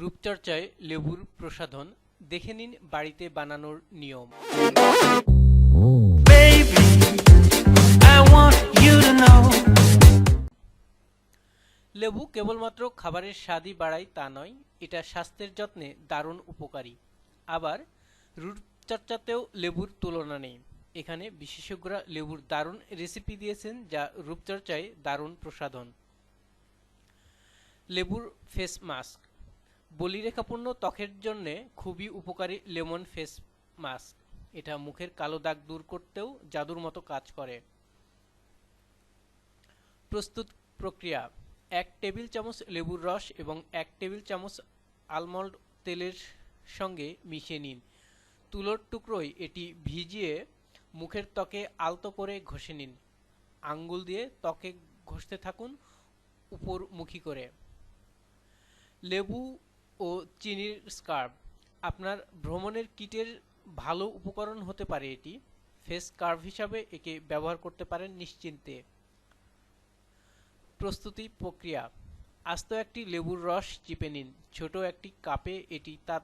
রূপচর্চায় লেবুর প্রসাধন দেখে নিন বাড়িতে বানানোর নিয়ম. লেবু কেবলমাত্র খাবারের স্বাদই বাড়ায় তা নয় এটা স্বাস্থ্যের যত্নে দারুণ উপকারী। আবার রূপচর্চাতেও লেবুর তুলনা নেই। এখানে বিশেষজ্ঞরা লেবুর দারুণ রেসিপি দিয়েছেন যা রূপচর্চায় দারুণ প্রসাধন। লেবুর ফেস মাস্ক। বলিরেখাপূর্ণ ত্বকের জন্য খুবই উপকারী লেমন ফেস মাস্ক। এটা মুখের কালো দাগ দূর করতেও জাদুর মতো কাজ করে। প্রস্তুত প্রক্রিয়া, এক টেবিল চামচ লেবুর রস এবং এক টেবিল চামচ আলমন্ড তেলের সঙ্গে মিশিয়ে নিন। তুলোর টুকরোয় এটি ভিজিয়ে মুখের ত্বকে আলতো করে ঘষে নিন। আঙ্গুল দিয়ে ত্বকে ঘষতে থাকুন উপরমুখী করে। লেবু ও চিনির স্কার্ব আপনার ভ্রমণের কিটের ভালো উপকরণ হতে পারে এটি। ফেস কার্ভ হিসাবে একে ব্যবহার করতে পারেন নিশ্চিন্তে। প্রস্তুতি প্রক্রিয়া। আস্ত একটি লেবুর রস চিপে নিন। ছোট একটি কাপে এটি তা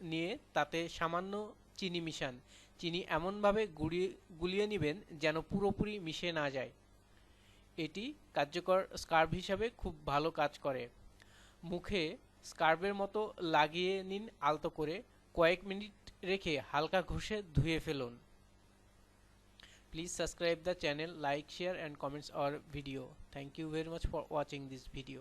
নিয়ে তাতে সামান্য চিনি মিশান। চিনি এমনভাবে গুড়িয়ে গুলিয়ে নেবেন যেন পুরোপুরি মিশে না যায়। এটি কার্যকর স্কার্ভ হিসাবে খুব ভালো কাজ করে। মুখে স্কার্ভের মতো লাগিয়ে নিন আলতো করে। কয়েক মিনিট রেখে হালকা ঘষে ধুয়ে ফেলুন। Please subscribe the channel like share and comments our video thank you very much for watching this video